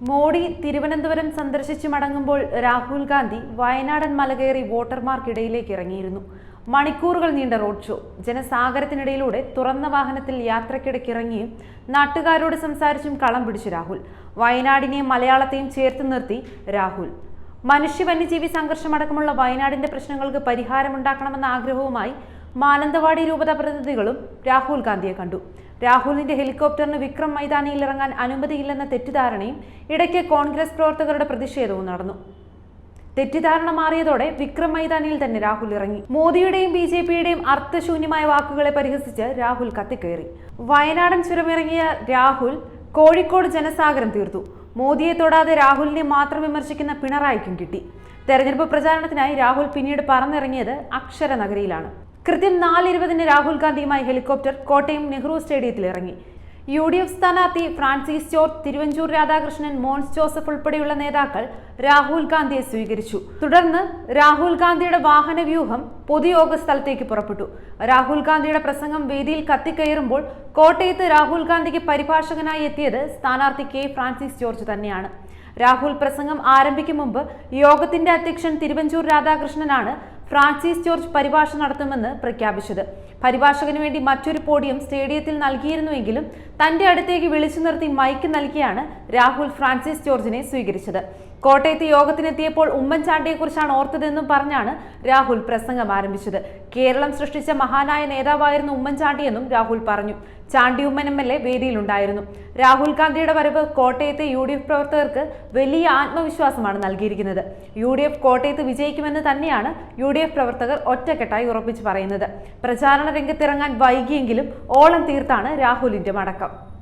മോഡി തിരുവനന്തപുരം സന്ദർശിച്ചു മടങ്ങുമ്പോൾ രാഹുൽ ഗാന്ധി വയനാടൻ മലകയറി വോട്ടർമാർക്കിടയിലേക്ക് ഇറങ്ങിയിരുന്നു. മണിക്കൂറുകൾ നീണ്ട റോഡ് ഷോ. ജനസാഗരത്തിനിടയിലൂടെ തുറന്ന വാഹനത്തിൽ യാത്രക്കിടയ്ക്ക് ഇറങ്ങിയും നാട്ടുകാരോട് സംസാരിച്ചും കളം പിടിച്ചു രാഹുൽ. വയനാടിനെയും മലയാളത്തെയും ചേർത്ത് നിർത്തി രാഹുൽ. മനുഷ്യ വന്യജീവി സംഘർഷമടക്കമുള്ള വയനാടിന്റെ പ്രശ്നങ്ങൾക്ക് പരിഹാരമുണ്ടാക്കണമെന്ന ആഗ്രഹവുമായി മാനന്തവാടി രൂപത പ്രതിനിധികളും രാഹുൽ ഗാന്ധിയെ കണ്ടു. രാഹുലിന്റെ ഹെലികോപ്റ്ററിന് വിക്രം മൈതാനിയിൽ ഇറങ്ങാൻ അനുമതിയില്ലെന്ന തെറ്റിദ്ധാരണയും ഇടയ്ക്ക് കോൺഗ്രസ് പ്രവർത്തകരുടെ പ്രതിഷേധവും നടന്നു. തെറ്റിദ്ധാരണ മാറിയതോടെ വിക്രം മൈതാനിയിൽ തന്നെ രാഹുൽ ഇറങ്ങി. മോദിയുടെയും ബി ജെ പിയുടെയും അർത്ഥശൂന്യമായ വാക്കുകളെ പരിഹസിച്ച് രാഹുൽ കത്തിക്കയറി വയനാടൻ ചുരമിറങ്ങിയ രാഹുൽ കോഴിക്കോട് ജനസാഗരം തീർത്തു. മോദിയെ തൊടാതെ രാഹുലിനെ മാത്രം വിമർശിക്കുന്ന പിണറായിക്കും കിട്ടി. തെരഞ്ഞെടുപ്പ് പ്രചാരണത്തിനായി രാഹുൽ പിന്നീട് പറന്നിറങ്ങിയത് അക്ഷര നഗരിയിലാണ്. കൃത്യം നാലിരുപതിന് രാഹുൽ ഗാന്ധിയുമായി ഹെലികോപ്റ്റർ കോട്ടയം നെഹ്റു സ്റ്റേഡിയത്തിൽ ഇറങ്ങി യു ഡി എഫ് സ്ഥാനാർത്ഥി Francis George Thiruvanchoor Radhakrishnan Mons Joseph ഉൾപ്പെടെയുള്ള നേതാക്കൾ രാഹുൽ ഗാന്ധിയെ സ്വീകരിച്ചു. തുടർന്ന് രാഹുൽ ഗാന്ധിയുടെ വാഹന വ്യൂഹം പൊതുയോഗ സ്ഥലത്തേക്ക് പുറപ്പെട്ടു. രാഹുൽ ഗാന്ധിയുടെ പ്രസംഗം വേദിയിൽ കത്തിക്കയറുമ്പോൾ കോട്ടയത്ത് രാഹുൽ ഗാന്ധിക്ക് പരിഭാഷകനായി എത്തിയത് സ്ഥാനാർത്ഥി കെ ഫ്രാൻസിസ് ജോർജ് തന്നെയാണ്. രാഹുൽ പ്രസംഗം ആരംഭിക്കും മുമ്പ് യോഗത്തിന്റെ അധ്യക്ഷൻ തിരുവഞ്ചൂർ രാധാകൃഷ്ണനാണ് ഫ്രാൻസിസ് ജോർജ് പരിഭാഷ നടത്തുമെന്ന് പ്രഖ്യാപിച്ചത്. പരിഭാഷകന് വേണ്ടി മറ്റൊരു പോഡിയം സ്റ്റേഡിയത്തിൽ നൽകിയിരുന്നുവെങ്കിലും തന്റെ അടുത്തേക്ക് വിളിച്ചു നിർത്തി മൈക്ക് നൽകിയാണ് രാഹുൽ ഫ്രാൻസിസ് ജോർജിനെ സ്വീകരിച്ചത്. കോട്ടയത്ത് യോഗത്തിനെത്തിയപ്പോൾ ഉമ്മൻചാണ്ടിയെക്കുറിച്ചാണ് ഓർത്തതെന്നും പറഞ്ഞാണ് രാഹുൽ പ്രസംഗം ആരംഭിച്ചത്. കേരളം സൃഷ്ടിച്ച മഹാനായ നേതാവായിരുന്നു ഉമ്മൻചാണ്ടിയെന്നും രാഹുൽ പറഞ്ഞു. Chandy Oommen M L A വേദിയിലുണ്ടായിരുന്നു. Rahul ഗാന്ധിയുടെ വരവ് കോട്ടയത്തെ യു ഡി എഫ് പ്രവർത്തകർക്ക് വലിയ ആത്മവിശ്വാസമാണ് നൽകിയിരിക്കുന്നത്. യു ഡി എഫ് കോട്ടയത്ത് വിജയിക്കുമെന്ന് തന്നെയാണ് യു ഡി എഫ് പ്രവർത്തകർ ഒറ്റക്കെട്ടായി ഉറപ്പിച്ചു പറയുന്നത്. പ്രചാരണ രംഗത്തിറങ്ങാൻ വൈകിയെങ്കിലും ഓളം തീർത്താണ് രാഹുലിന്റെ മടക്കം.